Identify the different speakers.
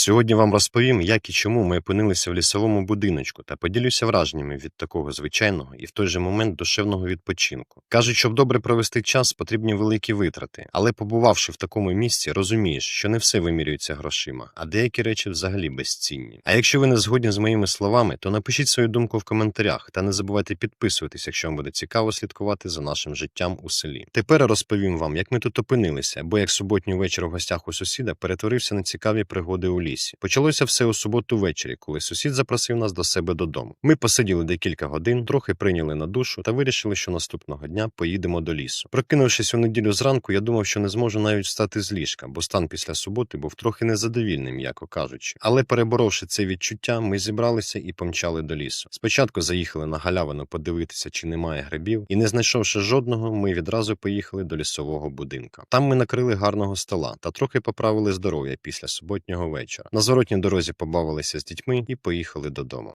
Speaker 1: Сьогодні вам розповім, як і чому ми опинилися в лісовому будиночку та поділюся враженнями від такого звичайного і в той же момент душевного відпочинку. Кажуть, щоб добре провести час, потрібні великі витрати, але побувавши в такому місці, розумієш, що не все вимірюється грошима, а деякі речі взагалі безцінні. А якщо ви не згодні з моїми словами, то напишіть свою думку в коментарях та не забувайте підписуватись, якщо вам буде цікаво слідкувати за нашим життям у селі. Тепер розповім вам, як ми тут опинилися, бо як суботній вечір у гостях у сусіда перетворився на цікаві пригоди у лісі. Почалося все у суботу ввечері, коли сусід запросив нас до себе додому. Ми посиділи декілька годин, трохи прийняли на душу та вирішили, що наступного дня поїдемо до лісу. Прокинувшись у неділю зранку, я думав, що не зможу навіть встати з ліжка, бо стан після суботи був трохи незадовільним, м'яко кажучи. Але переборовши це відчуття, ми зібралися і помчали до лісу. Спочатку заїхали на галявину подивитися, чи немає грибів, і не знайшовши жодного, ми відразу поїхали до лісового будинка. Там ми накрили гарного стола та трохи поправили здоров'я після суботнього вечора. На зворотній дорозі побавилися з дітьми і поїхали додому.